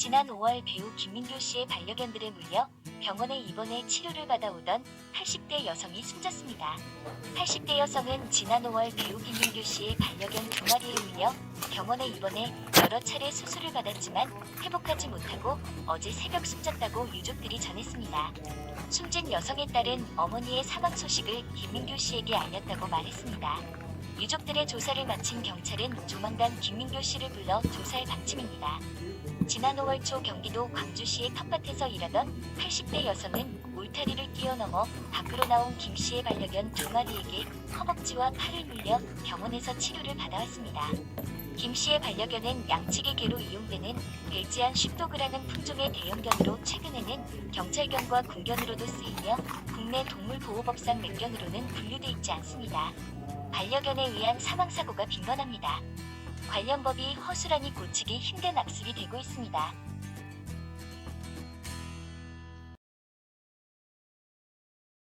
지난 5월 배우 김민교 씨의 반려견들에 물려 병원에 입원해 치료를 받아오던 80대 여성이 숨졌습니다. 80대 여성은 지난 5월 배우 김민교 씨의 반려견 두 마리에 물려 병원에 입원해 여러 차례 수술을 받았지만 회복하지 못하고 어제 새벽 숨졌다고 유족들이 전했습니다. 숨진 여성의 딸은 어머니의 사망 소식을 김민교 씨에게 알렸다고 말했습니다. 유족들의 조사를 마친 경찰은 조만간 김민교 씨를 불러 조사할 방침입니다. 지난 5월 초 경기도 광주시의 텃밭에서 일하던 80대 여성은 울타리를 뛰어넘어 밖으로 나온 김 씨의 반려견 두 마리에게 허벅지와 팔을 물려 병원에서 치료를 받아왔습니다. 김 씨의 반려견은 양치기 개로 이용되는 벨지안 쉽도그라는 품종의 대형견으로 최근에는 경찰견과 군견으로도 쓰이며 국내 동물보호법상 맹견으로는 분류돼 있지 않습니다. 반려견에 의한 사망사고가 빈번합니다. 관련 법이 허술하니 고치기 힘든 악습이 되고 있습니다.